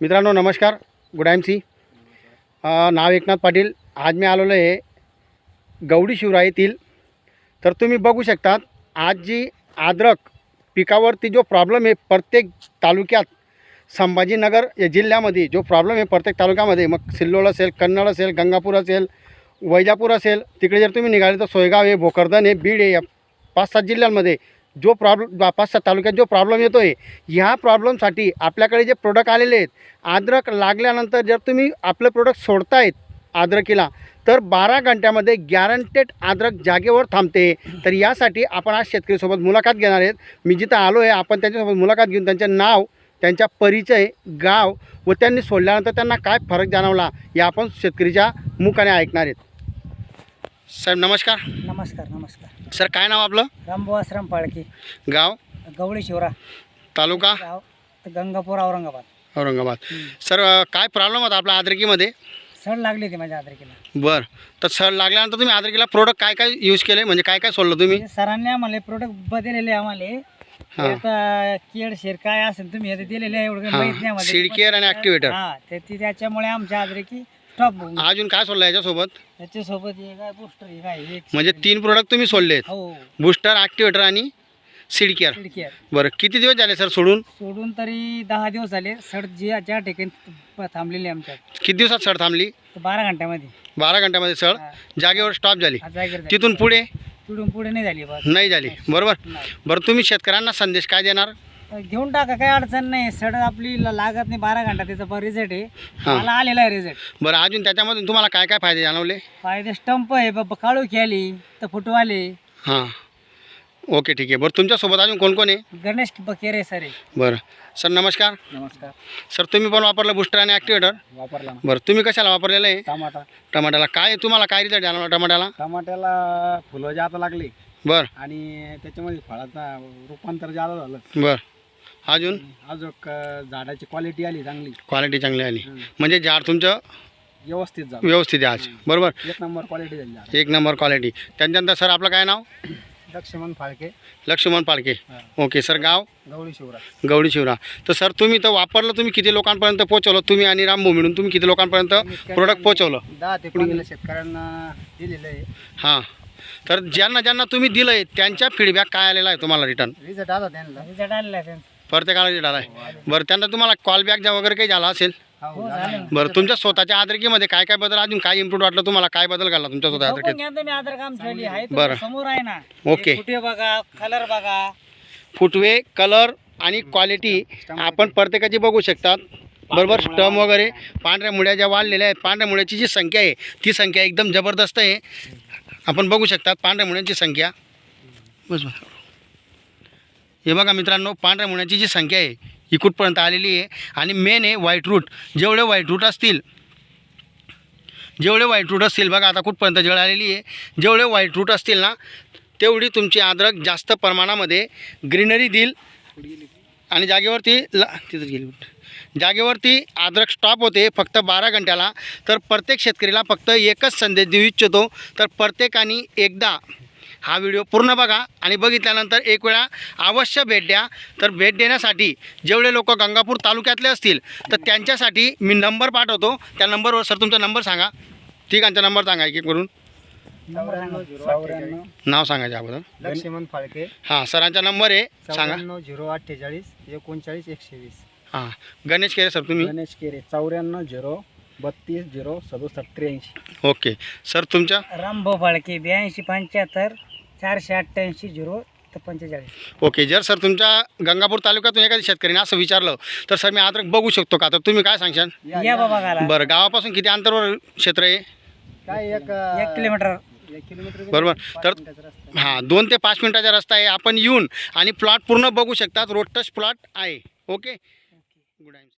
मित्रांनो नमस्कार. गुड आयम सी नाव एकनाथ पाटील. आज मी आलेलो आहे गवडी शिवराई येथील. तर तुम्ही बघू शकतात आज जी आद्रक पिकावरती जो प्रॉब्लेम आहे प्रत्येक तालुक्यात संभाजीनगर या जिल्ह्यामध्ये जो प्रॉब्लेम आहे प्रत्येक तालुक्यामध्ये मग सिल्लोड असेल कन्नड असेल गंगापूर असेल वैजापूर असेल तिकडे जर तुम्ही निघाले तर सोयगाव आहे भोकरदन आहे बीड आहे या पाच सात जिल्ह्यांमध्ये जो प्रॉब्लेम पाच सात तालुक्यात जो प्रॉब्लेम येतो आहे ह्या प्रॉब्लेमसाठी आपल्याकडे जे प्रोडक्ट आलेले आहेत आद्रक लागल्यानंतर जर तुम्ही आपलं प्रोडक्ट सोडतायत आद्रकीला तर बारा घंट्यामध्ये गॅरंटेड आद्रक जागेवर थांबते. तर यासाठी आपण आज शेतकरीसोबत मुलाखत घेणार आहेत. मी जिथं आलो आहे आपण त्यांच्यासोबत मुलाखत घेऊन त्यांचे नाव त्यांचा परिचय गाव व त्यांनी सोडल्यानंतर त्यांना काय फरक जाणवला या आपण शेतकरीच्या मुखाने ऐकणार आहेत. साहेब नमस्कार. नमस्कार नमस्कार. सर काय नाव आपलं? रामभाऊ आश्रम पाळकी गाव? गवळी शिवरा. तालुका? गाव गंगापूर औरंगाबाद. औरंगाबाद. सर अ, काय प्रॉब्लेम होता आपल्या आद्रकीमध्ये? सड लागली होती माझ्या आदरकीला. बरं. तर सर लागल्यानंतर तुम्ही आद्रकीला प्रोडक्ट काय काय यूज केले? म्हणजे काय काय सोडलं तुम्ही? म्हणजे सरांनी आम्हाला प्रोडक्ट बदललेले आम्हाला. आता केड शेर काय असेल तुम्ही आता दिलेले आहे, एवढं काही. माहीत नाही आम्हाला. Care आणि activator. हा ते ती त्याच्यामुळे आमच्या आदरकी टॉप अजून काय सोडलं याच्यासोबत? त्याच्यासोबत हे काय बुस्टर हे काय हे एक म्हणजे तीन प्रोडक्ट तुम्ही सोडलेत. हो. बुस्टर ॲक्टिवेटर आणि सीड केअर सीड केअर बरं किती दिवस झाले सर सोडून? सोडून तरी दहा दिवस झाले. सड जी ज्या ठिकाणी प- थांबलेली आहे आमच्यात. किती दिवसात सर थांबली? तर बारा घंट्यामध्ये. बारा घंट्यामध्ये सर? हा. जागेवर स्टॉप झाली. आज जागेवर झाली. तिथून पुढे? तिथून पुढे नाही झाली बस. नाही झाली. बरोबर. नाही. बरं तुम्ही शेतकऱ्यांना संदेश काय देणार? घेऊन टाका काही अडचण नाही. सड आपली ल- लागत नाही बारा घंटा त्याचा पण रिझल्ट आहे. हा. मला आलेला आहे रिझल्ट बरं अजून त्याच्यामधून तुम्हाला काय काय फायदे जाणवले? फायदे स्टंप आहे बाबा काळू खेळली तर फुटू आले हां. ओके ठीक आहे. बरं तुमच्यासोबत अजून कोण कोण आहे? गणेश बकेरे सर आहे. बरं. सर नमस्कार. नमस्कार. सर तुम्ही पण वापरलं बुस्टर आणि ॲक्टिवेटर वापरला बरं तुम्ही कशाला वापरलेलं आहे? टमाटा टमाट्याला. काय तुम्हाला काय रिझल्ट जाणवला टमाट्याला? टमाट्याला फुलं जाता लागली. बरं. आणि त्याच्यामध्ये फळाचा रूपांतर जादा झालं. बरं. अजून? अजून झाडाची क्वालिटी आली चांगली. क्वालिटी चांगली आली. म्हणजे झाड तुमचं व्यवस्थित झालं. व्यवस्थित आहे आज. बरोबर? एक नंबर क्वालिटी झाली एक नंबर क्वालिटी त्याच्यानंतर सर आपलं काय नाव? लक्ष्मण फाळके. लक्ष्मण पालके. ओके सर गाव? गवळी शिवरा गवडी शिवरा तर सर तुम्ही तर वापरलं तुम्ही किती लोकांपर्यंत पोहोचवलं? तुम्ही आणि रामभाऊ मिळून तुम्ही किती लोकांपर्यंत प्रोडक्ट पोहोचवलं? दहा ते पंधरा शेतकऱ्यांना दिलेलं आहे. हां. तर ज्यांना ज्यांना तुम्ही दिलं आहे त्यांच्या फीडबॅक काय आलेला आहे तुम्हाला रिटर्न रिझल्ट आला त्यांना. रिझल्ट आलेला आहे त्यांचा. प्रत्येकाला रिटर्न आला आहे. बरं त्यांना तुम्हाला कॉल बॅक जा वगैरे काही झाला असेल? बरं तुमच्या स्वतःच्या आदरकीमध्ये काय काय बदल अजून काय इम्प्रूव्ह वाटलं तुम्हाला? काय बदल घाला तुमच्या स्वतः आदरकीत? बरं. समोर आहे ना. ओके. कुठे बघा कलर बघा. फुटवे कलर आणि क्वालिटी आपण प्रत्येकाची बघू शकतात. बरोबर? स्टम वगैरे पांढऱ्या मुळ्या ज्या वाढलेल्या आहेत पांढऱ्या मुळ्याची जी संख्या आहे ती संख्या एकदम जबरदस्त आहे. आपण बघू शकतात पांढऱ्या मुळ्यांची संख्या. बस बस. हे बघा मित्रांनो पांढऱ्या मुळ्यांची जी संख्या आहे ही कुठपर्यंत आलेली आहे? आणि मेन आहे व्हाईट रूट जेवढे व्हाईट रूट असतील जेवढे व्हाईट रूट असतील बघा आता कुठपर्यंत जळ आलेली आहे. जेवढे व्हाईट रूट असतील ना तेवढी तुमची अद्रक जास्त प्रमाणामध्ये ग्रीनरी देईल. आणि जागेवरती ला तिथं गेली जागेवरती आद्रक स्टॉप होते फक्त बारा घंट्याला. तर प्रत्येक शेतकरीला फक्त एकच संदेश देऊ इच्छितो. तर प्रत्येकाने एकदा हा व्हिडिओ पूर्ण बघा आणि बघितल्यानंतर एक वेळा अवश्य भेट द्या. तर भेट देण्यासाठी जेवढे लोक गंगापूर तालुक्यातले असतील तर त्यांच्यासाठी मी नंबर पाठवतो. त्या नंबरवर सर तुमचा नंबर सांगा. ठिकाणचा नंबर सांगा एक एक करून. नाव सांगायचं अगोदर लक्ष्मण फाळके. हां सरांचा नंबर आहे. सांगा. झिरो अठ्ठेचाळीस एकोणचाळीस एकशे वीस हां गणेश केरे सर तुम्ही? गणेश केरे चौऱ्याण्णव झिरो बत्तीस झिरो सदुसष्ट त्र्याऐंशी. ओके. सर तुमच्या? रामभाऊ फाळके ब्याऐंशी पंच्याहत्तर चारशे अठ्ठ्याऐंशी झिरो पंचेचाळीस. ओके जर सर तुमच्या गंगापूर तालुक्यातून एखाद्या शेतकऱ्याने असं विचारलं तर सर मी अद्रक बघू शकतो का? तर तुम्ही काय सांगशाल? या बाबा गाला. बरं गावापासून किती अंतरवर क्षेत्र आहे? काय एक एक किलोमीटर. एक किलोमीटर बरोबर. तर हां दोन ते पाच मिनिटाचा रस्ता आहे. आपण येऊन आणि प्लॉट पूर्ण बघू शकतात. रोड टच प्लॉट आहे. ओके? गुड आहे